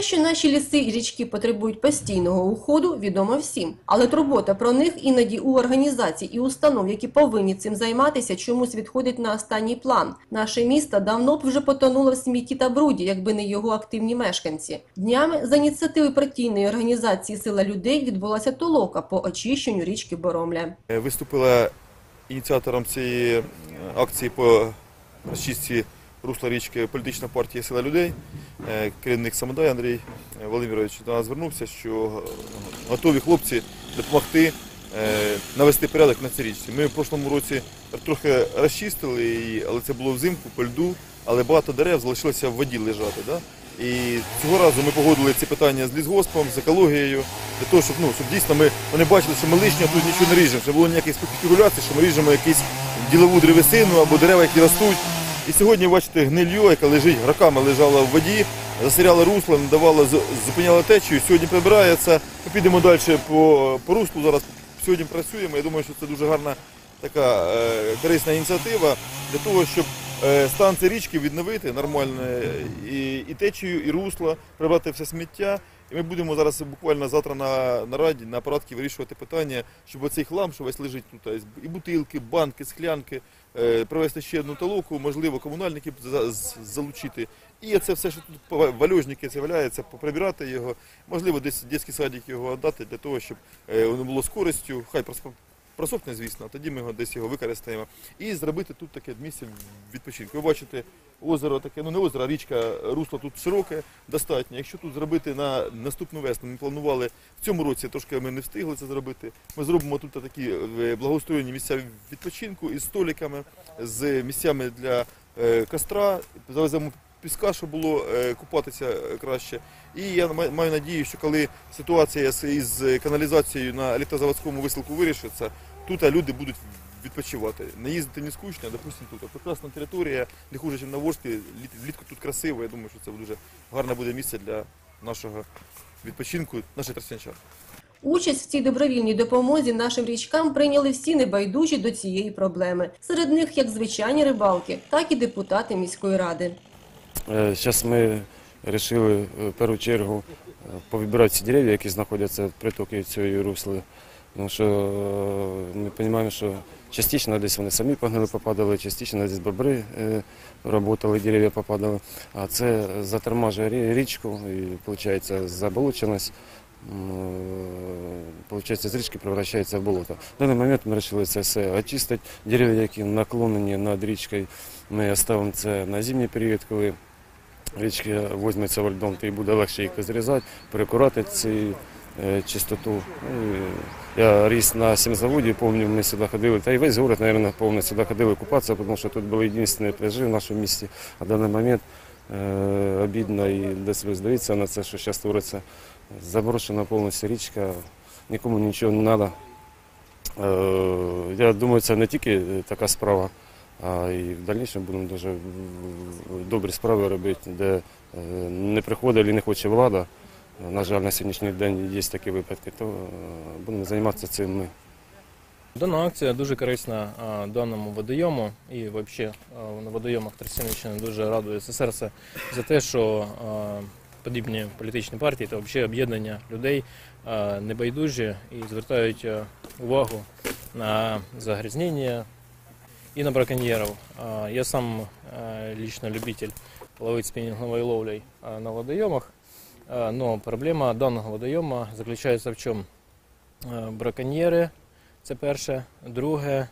Що наші ліси і річки потребують постійного уходу, відомо всім. Але турбота про них іноді у організацій і установ, які повинні цим займатися, чомусь відходить на останній план. Наше місто давно б вже потонуло в смітті та бруді, якби не його активні мешканці. Днями за ініціативи партійної організації Сила людей відбулася толока по очищенню річки Боромля. Виступила ініціатором цієї акції по розчистці русла річки політична партія Сила людей, е, керівник Самодай Андрій е, Володимирович до нас звернувся, що е, готові хлопці допомогти навести порядок на цій річці. Ми в прошлому році трохи розчистили її, але це було взимку по льду, але багато дерев залишилося в воді лежати. Да? І цього разу ми погодили ці питання з лісгоспом, з екологією, для того, щоб, ну, щоб дійсно ми вони бачили, що ми лишнього тут нічого не ріжемо, щоб було ніяких спекуляцій, що ми ріжемо якусь ділову древесину або дерева, які ростуть. І сьогодні, бачите, гнильо, яка лежить, роками лежала в воді, засиряла русло, не давала, зупиняла течію. Сьогодні прибирається. Ми підемо далі по, по руслу. Зараз сьогодні працюємо. Я думаю, що це дуже гарна така е, корисна ініціатива для того, щоб е, стан цієї річки відновити нормально і, і течію, і русло, прибрати все сміття. І ми будемо зараз буквально завтра на, на раді, на апаратці вирішувати питання, щоб оцей хлам, що весь лежить тут, і бутилки, банки, склянки, е, привезти ще одну толоку, можливо, комунальників за- залучити. І це все, що тут вальожники це валяється, поприбирати його, можливо, десь дитячий садик його віддати для того, щоб е, воно було з користю, хай просохне, звісно, тоді ми його десь його використаємо. І зробити тут таке місце відпочинку. Ви бачите, озеро таке, ну не озеро, а річка, русло тут широке, достатньо. Якщо тут зробити на наступну весну, ми планували в цьому році, трошки ми не встигли це зробити. Ми зробимо тут такі е, благоустроєні місця відпочинку із столиками, з місцями для е, костра, завеземо піска, щоб було е, купатися краще. І я маю надію, що коли ситуація із каналізацією на електрозаводському висилку вирішиться, тут люди будуть відпочивати. Не їздити не скучно, а, допустим, тут. Прекрасна територія, не хуже, ніж на Ворскі. Літ- Влітку тут красиво. Я думаю, що це дуже гарне буде місце для нашого відпочинку, наших тростянчан. Участь в цій добровільній допомозі нашим річкам прийняли всі небайдужі до цієї проблеми. Серед них як звичайні рибалки, так і депутати міської ради. Зараз ми вирішили в першу чергу е, повибирати ці дерев'я, які знаходяться в притоки цієї русли. Тому що е, ми розуміємо, що частично десь вони самі погнили, попадали, частично десь бобри е, працювали, дерев'я попадали. А це затормажує річку і, виходить, заболоченість. Получається, з річки превращається в болото. В даний момент ми вирішили це все очистити. Дерев'я, які наклонені над річкою, ми оставимо це на зимній період, коли річка візьметься льдом, то і буде легше їх зрізати, перекурати е, чистоту. Ну, Я ріс на сімзаводі, пам'ятаю, ми сюди ходили, та й весь город, мабуть, повністю сюди ходили купатися, тому що тут були єдині пляжі в нашому місті. А в даний момент е, обідно і до сліз дивитися на це, що зараз твориться. Заброшена повністю річка, нікому нічого не треба. Е, я думаю, це не тільки така справа, а і в дальнішому будемо дуже добрі справи робити, де е, не приходить і не хоче влада. На жаль, на сьогоднішній день є такі випадки, то е, будемо займатися цим ми. Дана акція дуже корисна даному водойому і взагалі на водойомах Тростянщини дуже радується серце за те, що подібні політичні партії та взагалі об'єднання людей небайдужі і звертають увагу на загрязнення і на браконьєрів. Я сам лично любитель ловити спінінговою ловлею на водойомах. А, Но проблема даного водойома заключається в чому? Браконьєри це перше. Друге,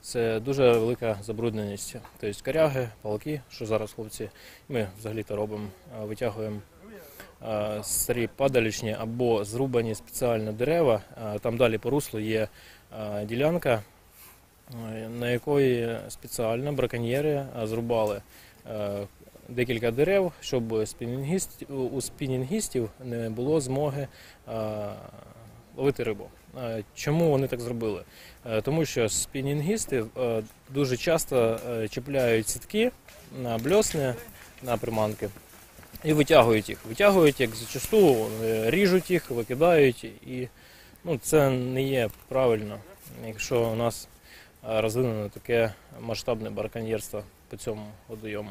це дуже велика забрудненість. Тобто коряги, палки, що зараз хлопці, ми взагалі-то робимо, витягуємо а, старі падалічні або зрубані спеціально дерева. Там далі по руслу є ділянка, на якої спеціально браконьєри зрубали декілька дерев, щоб у спінінгістів не було змоги ловити рибу. Чому вони так зробили? Е, Тому що спінінгісти е, дуже часто е, чіпляють сітки на бльосни, на приманки і витягують їх. Витягують як зачасту, ріжуть їх, викидають, і ну, це не є правильно, якщо у нас розвинено таке масштабне барканьєрство по цьому водойому.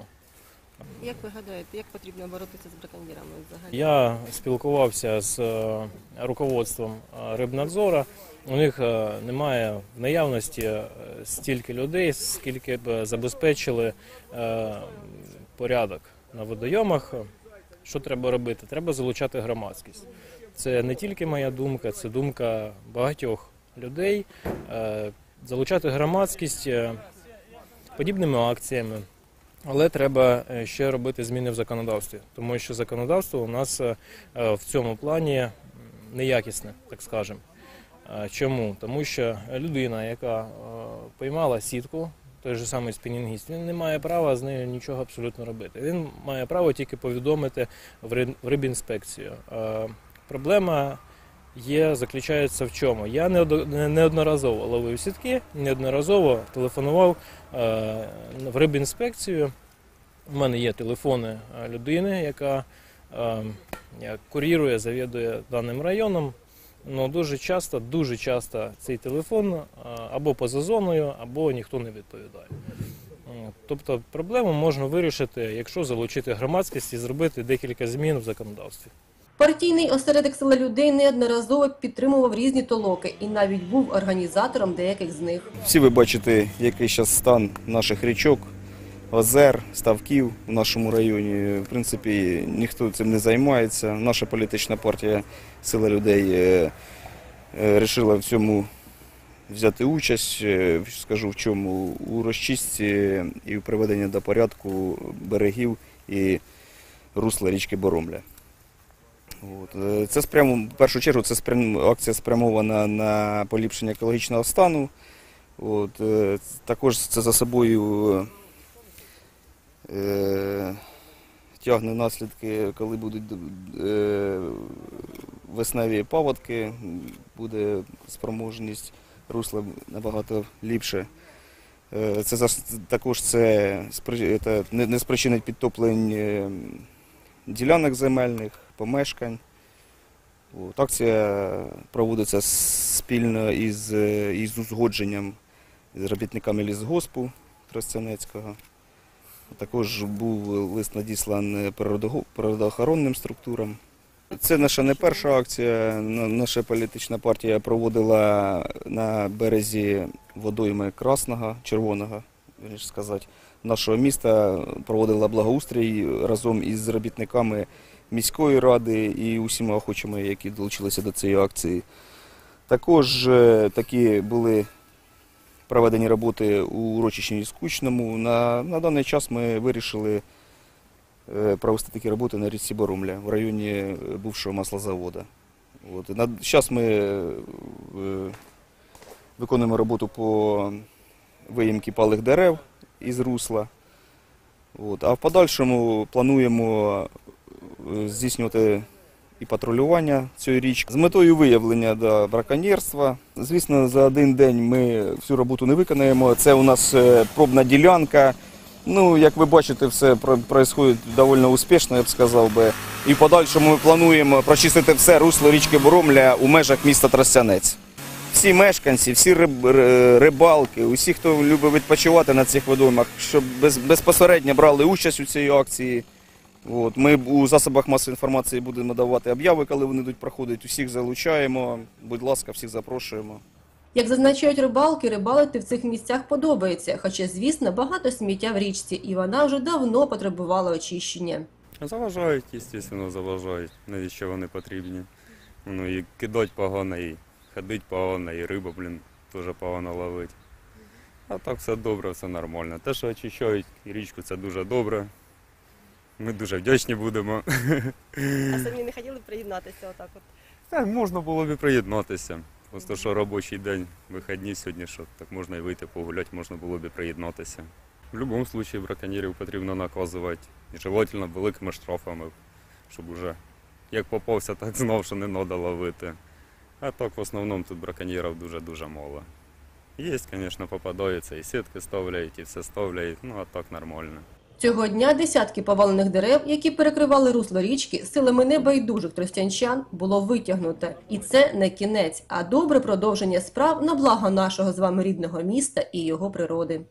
Як ви гадаєте, як потрібно боротися з браконьєрами взагалі? Я спілкувався з е, руководством е, Рибнадзора. У них е, немає в наявності стільки людей, скільки б забезпечили порядок на водойомах. Що треба робити? Треба залучати громадськість. Це не тільки моя думка, це думка багатьох людей. Залучати громадськість подібними акціями. Але треба е, ще робити зміни в законодавстві, тому що законодавство у нас е, е, в цьому плані неякісне, так скажемо. Чому? Тому що людина, яка поймала сітку, той же самий спінінгіст, він не має права з нею нічого абсолютно робити. Він має право тільки повідомити в риб- рибінспекцію. Проблема є, заключається в чому? Я не- неодноразово ловив сітки, неодноразово телефонував е, в рибінспекцію. У мене є телефони е, людини, яка е, курірує, завідує даним районом. Ну дуже часто, дуже часто цей телефон або поза зоною, або ніхто не відповідає. Тобто проблему можна вирішити, якщо залучити громадськість і зробити декілька змін в законодавстві. Партійний осередок села людей неодноразово підтримував різні толоки і навіть був організатором деяких з них. Всі ви бачите, який зараз стан наших річок, озер, ставків у нашому районі. В принципі, ніхто цим не займається. Наша політична партія Сила людей е, е, вирішила в цьому взяти участь. Е, Скажу в чому у розчистці і в приведенні до порядку берегів і русла річки Боромля. От. е, Це спрямо, в першу чергу це спрям, акція спрямована на поліпшення екологічного стану. От, е, також це за собою е, тягне наслідки, коли будуть е, весневі паводки, буде спроможність русла набагато ліпше. Е, Це також це, це не, спричинить підтоплень ділянок земельних, помешкань. От, акція проводиться спільно із, е, із узгодженням з робітниками лісгоспу Тростянецького. Також був лист надісланий природоохоронним структурам. Це наша не перша акція. Наша політична партія проводила на березі водойми Красного, Червоного, сказати, нашого міста, проводила благоустрій разом із робітниками міської ради і усіма охочими, які долучилися до цієї акції. Також е, такі були проведені роботи у урочищі Скучному. На, на даний час ми вирішили е, провести такі роботи на річці Боромля в районі е, бувшого маслозаводу. От. На, зараз ми е, виконуємо роботу по виїмки палих дерев із русла. От. А в подальшому плануємо здійснювати і патрулювання цієї річки з метою виявлення да, браконьєрства. Звісно, за один день ми всю роботу не виконаємо. Це у нас е, пробна ділянка. Ну, як ви бачите, все відбувається доволі успішно, я б сказав би. І в подальшому ми плануємо прочистити все русло річки Боромля у межах міста Тростянець. Всі мешканці, всі риб- рибалки, усі, хто любить відпочивати на цих водоймах, щоб без, безпосередньо брали участь у цій акції. От, ми у засобах масової інформації будемо давати обяви, коли вони йдуть проходити. Усіх залучаємо. Будь ласка, всіх запрошуємо. Як зазначають рибалки, рибалити в цих місцях подобається, хоча, звісно, багато сміття в річці, і вона вже давно потребувала очищення. Заважають, звісно, заважають. Навіщо вони потрібні? Ну і кидать погано, і ходить погано, і риба, блін, теж погано ловить. А так все добре, все нормально. Те, що очищають річку, це дуже добре. Ми дуже вдячні будемо. А самі не хотіли б приєднатися отак от. Так, можна було б і приєднатися. Просто що робочий день, вихідні сьогодні, що так можна і вийти погуляти, можна було б і приєднатися. В будь-якому випадку браконьєрів потрібно наказувати. І желательно великими штрафами, щоб уже як попався, так знав, що не треба ловити. А так в основному тут браконьєрів дуже-дуже мало. Є, звісно, попадаються, і сітки ставляють, і все ставляють, ну а так нормально. Цього дня десятки повалених дерев, які перекривали русло річки, силами небайдужих тростянчан було витягнуто. І це не кінець, а добре продовження справ на благо нашого з вами рідного міста і його природи.